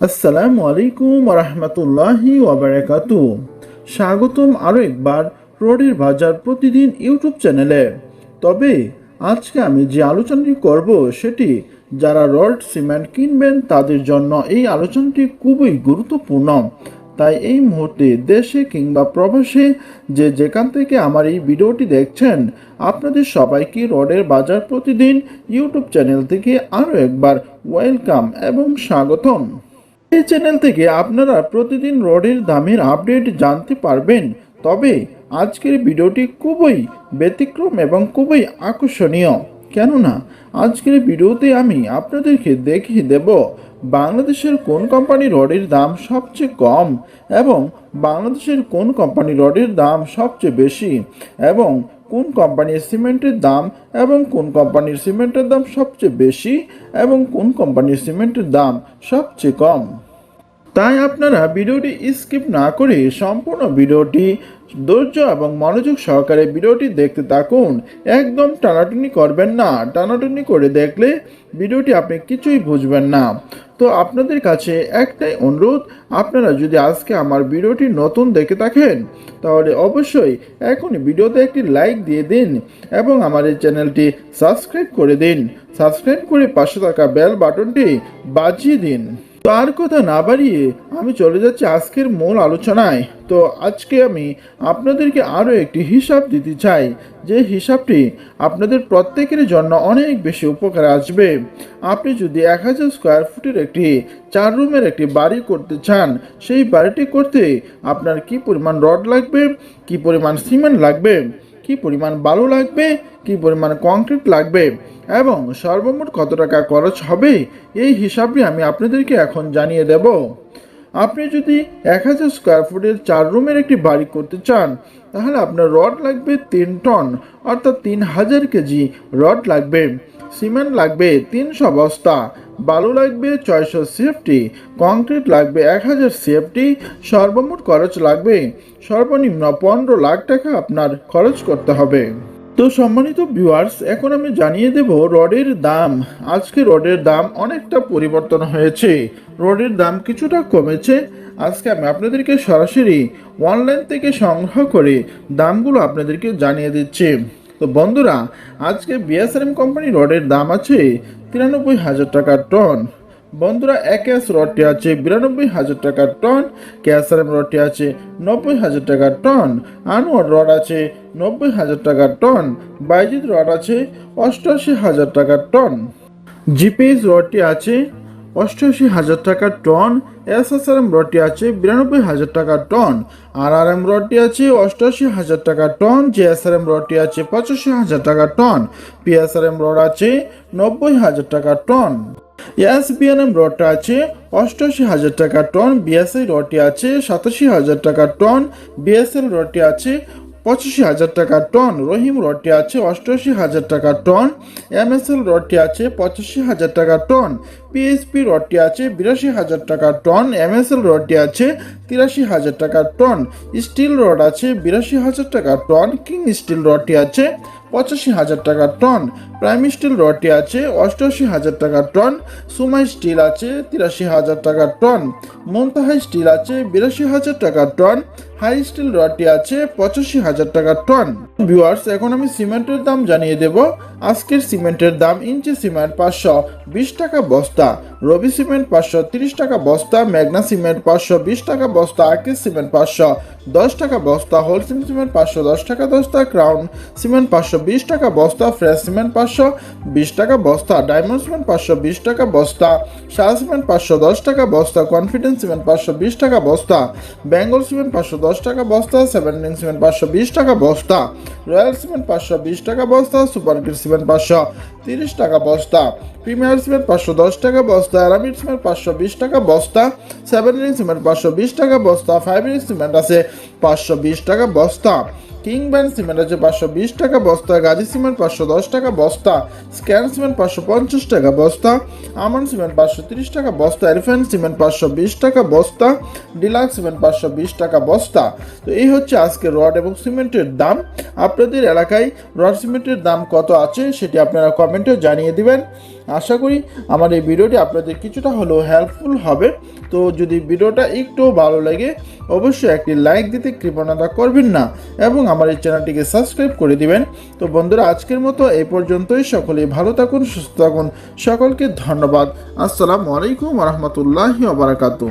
আসসালামু আলাইকুম রহমতুল্লাহি ওবরাকাতু। স্বাগতম আরও একবার রোডের বাজার প্রতিদিন ইউটিউব চ্যানেলে। তবে আজকে আমি যে আলোচনাটি করব সেটি যারা রড সিমেন্ট কিনবেন তাদের জন্য এই আলোচনাটি খুবই গুরুত্বপূর্ণ। তাই এই মুহূর্তে দেশে কিংবা প্রবাসে যে যেখান থেকে আমার এই ভিডিওটি দেখছেন, আপনাদের সবাইকে রডের বাজার প্রতিদিন ইউটিউব চ্যানেল থেকে আরও একবার ওয়েলকাম এবং স্বাগতম। এই চ্যানেল থেকে আপনারা প্রতিদিন রডের দামের আপডেট জানতে পারবেন। তবে আজকের ভিডিওটি খুবই ব্যতিক্রম এবং খুবই আকর্ষণীয়। কেননা আজকের ভিডিওতে আমি আপনাদেরকে দেখিয়ে দেব বাংলাদেশের কোন কোম্পানি রডের দাম সবচেয়ে কম এবং বাংলাদেশের কোন কোম্পানি রডের দাম সবচেয়ে বেশি এবং কোন কোম্পানির সিমেন্টের দাম এবং কোন কোম্পানির সিমেন্টের দাম সবচেয়ে বেশি এবং কোন কোম্পানির সিমেন্টের দাম সবচেয়ে কম। তাই আপনারা ভিডিওটি স্কিপ না করে সম্পূর্ণ ভিডিওটি ধৈর্য এবং মনোযোগ সহকারে ভিডিওটি দেখতে থাকুন। একদম টানাটুনি করবেন না। টানাটুনি করে দেখলে ভিডিওটি আপনি কিছুই বুঝবেন না। তো আপনাদের কাছে একটাই অনুরোধ, আপনারা যদি আজকে আমার ভিডিওটি নতুন দেখে থাকেন, তাহলে অবশ্যই এখনই ভিডিওতে একটি লাইক দিয়ে দিন এবং আমার এই চ্যানেলটি সাবস্ক্রাইব করে দিন। সাবস্ক্রাইব করে পাশে থাকা বেল বাটনটি বাজিয়ে দিন। তো আর কথা না বাড়িয়ে আমি চলে যাচ্ছি আজকের মূল আলোচনায়। তো আজকে আমি আপনাদেরকে আরও একটি হিসাব দিতে চাই। যে হিসাবটি আপনাদের প্রত্যেকের জন্য অনেক বেশি উপকার আসবে। আপনি যদি এক হাজার স্কোয়ার ফুটের একটি চার রুমের একটি বাড়ি করতে চান, সেই বাড়িটি করতে আপনার কি পরিমাণ রড লাগবে, কি পরিমাণ সিমেন্ট লাগবে কি পরিমাণ বালু লাগবে, কি পরিমাণ কংক্রিট লাগবে এবং সর্বমোট কত টাকা খরচ হবে, এই হিসাবটি আমি আপনাদেরকে এখন জানিয়ে দেব। আপনি যদি এক হাজার স্কোয়ার ফুটের চার রুমের একটি বাড়ি করতে চান, তাহলে আপনার রড লাগবে তিন টন, অর্থাৎ তিন হাজার কেজি রড লাগবে, সিমেন্ট লাগবে তিনশো বস্তা বালু লাগবে, ছয়শো সিএফটি কংক্রিট লাগবে এক হাজার সিএফটি সর্বমোট খরচ লাগবে। সর্বনিম্ন পনেরো লাখ টাকা আপনার খরচ করতে হবে। তো সম্মানিত ভিউয়ার্স এখন আমি জানিয়ে দেব রডের দাম। আজকে রডের দাম অনেকটা পরিবর্তন হয়েছে। রডের দাম কিছুটা কমেছে। আজকে আমি আপনাদেরকে সরাসরি অনলাইন থেকে সংগ্রহ করে দামগুলো আপনাদেরকে জানিয়ে দিচ্ছি। তো বন্ধুরা, আজকে বিএসআরএম কোম্পানি রডের দাম আছে তিরানব্বই হাজার টাকা টন। বন্ধুরা একেএস রডটি আছে বিরানব্বই হাজার টাকা টন ক্যাসারেম রডটি আছে নব্বই হাজার টাকা টন, আনোয়ার রড আছে নব্বই হাজার টাকা টন, বাইজিৎ রড আছে অষ্টআশি হাজার টাকা টন। জিপিএস রডটি আছে অষ্টআশি হাজার টাকা টন এসএসআরএম রডটি আছে বিরানব্বই হাজার টাকা টন, আর আর এম রডটি আছে অষ্টআশি হাজার টাকা ton, J S R M রডটি আছে পঁচাশি হাজার টাকা টন পিএসআরএম রড আছে নব্বই হাজার টাকা টন। এসবিএনএম রডটা আছে অষ্টআশি হাজার টাকা টন বিএসআই রডটি আছে সাতাশি হাজার টাকা টন বিএসএল রডটি আছে পঁচাশি হাজার টাকা টন রহিম রডটি আছে অষ্টআশি হাজার টাকা টন এমএসএল রডটি আছে পঁচাশি হাজার টাকা টন পিএসপি রডটি আছে বিরাশি হাজার টাকা টন এমএসএল রডটি আছে তিরাশি হাজার টাকা টন স্টিল রড আছে বিরাশি হাজার টাকা টন কিং স্টিল রডটি আছে পঁচাশি হাজার টাকা টন প্রাইম স্টিল রডটি আছে অষ্টআশি হাজার টাকা টন সুমাই স্টিল আছে তিরাশি হাজার টাকা টন মন্তাহাই স্টিল আছে বিরাশি হাজার টাকা টন হাই স্টিল রডটি আছে পঁচাশি হাজার টাকা টন ভিউয়ার্স এখন আমি সিমেন্টের দাম জানিয়ে দেব আজকের সিমেন্টের দাম ইঞ্চি সিমেন্ট পাঁচশো বিশ টাকা বস্তা রবি সিমেন্ট পাঁচশো তিরিশ টাকা বস্তা ম্যাগনা সিমেন্ট পাঁচশো বিশ টাকা বস্তা আকিস সিমেন্ট পাঁচশো দশ টাকা বস্তা হোলসেল সিমেন্ট পাঁচশো দশ টাকা বস্তা ক্রাউন সিমেন্ট পাঁচশো বিশ টাকা বস্তা ফ্রেশ সিমেন্ট পাঁচশো বিশ টাকা বস্তা ডায়মন্ড সিমেন্ট পাঁচশো বিশ টাকা বস্তা শাহ সিমেন্ট পাঁচশো দশ টাকা বস্তা কনফিডেন্স সিমেন্ট পাঁচশো বিশ টাকা বস্তা বেঙ্গল সিমেন্ট পাঁচশো দশ টাকা বস্তা সেভেন রিং সিমেন্ট পাঁচশো, বিশ টাকা বস্তা রয়্যাল সিমেন্ট পাঁচশো, বিশ টাকা বস্তা সুপার কিট সিমেন্ট পাঁচশো, তিরিশ টাকা বস্তা প্রিমিয়ার সিমেন্ট পাঁচশো, দশ টাকা বস্তা অ্যারামিড সিমেন্ট পাঁচশো, বিশ টাকা বস্তা সেভেন রিং সিমেন্ট পাঁচশো, বিশ টাকা বস্তা ফাইভ রিং সিমেন্ট আছে, পাঁচশো, বিশ টাকা বস্তা। কিং ব্যান্ড সিমেন্ট আছে পাঁচশো বিশ টাকা বস্তা, গাজী সিমেন্ট পাঁচশো দশ টাকা বস্তা, স্ক্যান সিমেন্ট পাঁচশো পঞ্চাশ টাকা বস্তা, আমন সিমেন্ট পাঁচশো তিরিশ টাকা বস্তা, এলিফ্যান্ট সিমেন্ট পাঁচশো বিশ টাকা বস্তা, ডিলাক্স সিমেন্ট পাঁচশো বিশ টাকা বস্তা। তো এই হচ্ছে আজকে রড এবং সিমেন্টের দাম। আপনাদের এলাকায় রড সিমেন্টের দাম কত আছে সেটি আপনারা কমেন্টে জানিয়ে দিবেন। আশা করি আমার এই ভিডিওটি আপনাদের কিছুটা হলেও হেল্পফুল হবে। তো যদি ভিডিওটা একটু ভালো লাগে, অবশ্যই একটি লাইক দিতে কৃপণতা করবেন না এবং আমার এই চ্যানেলটিকে সাবস্ক্রাইব করে দিবেন। তো বন্ধুরা, আজকের মতো এই পর্যন্তই। সকলে ভালো থাকুন, সুস্থ থাকুন। সকলকে ধন্যবাদ। আসসালামু আলাইকুম রহমতুল্লাহ বারাকাতু